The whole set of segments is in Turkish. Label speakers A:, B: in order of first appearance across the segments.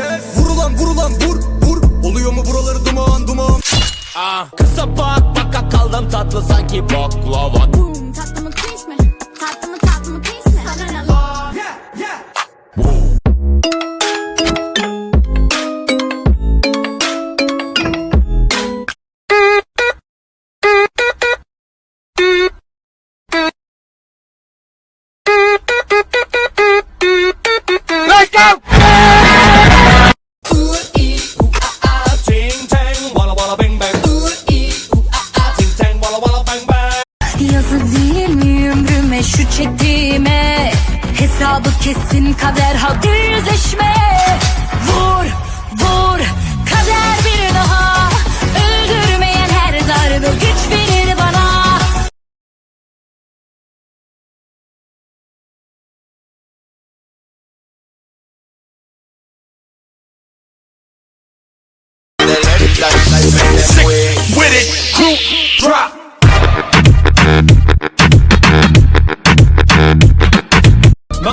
A: kes Vurulan vurulan vur vur. Oluyor mu buraları duman duman?
B: Kısa bak baka kaldım tatlı sanki baklava.
C: Hmm, tatlı mı
D: Yazı değil mi ömrüme şu çektiğime Hesabı kesin kader hadi yüzleşme. Vur vur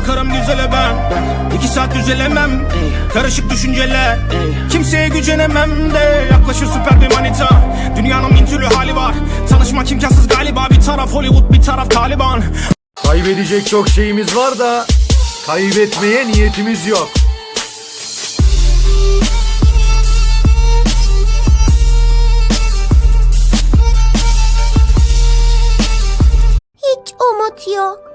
E: Bakarım güzele ben. İki saat düzelemem. Karışık düşünceler. Kimseye gücenemem de. Yaklaşır süper bir manita. Dünyanın bin türlü hali var. Tanışmak imkansız galiba. Bir taraf Hollywood bir taraf Taliban.
F: Kaybedecek çok şeyimiz var da kaybetmeye niyetimiz yok.
G: Hiç umut yok.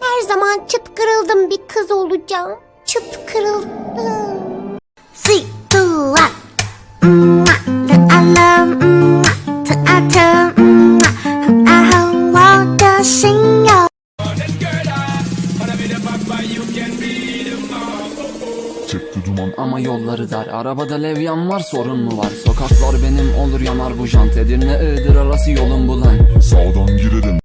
G: Her zaman çıt kırıldım bir kız olacağım. Çıt kırıldım. Singa.
H: Çıktı duman ama yolları dar. Arabada levyan var sorun mu var? Sokaklar benim olur yanar bu jant. Edirne Iğdır arası yolun bulan
I: Sağdan girerim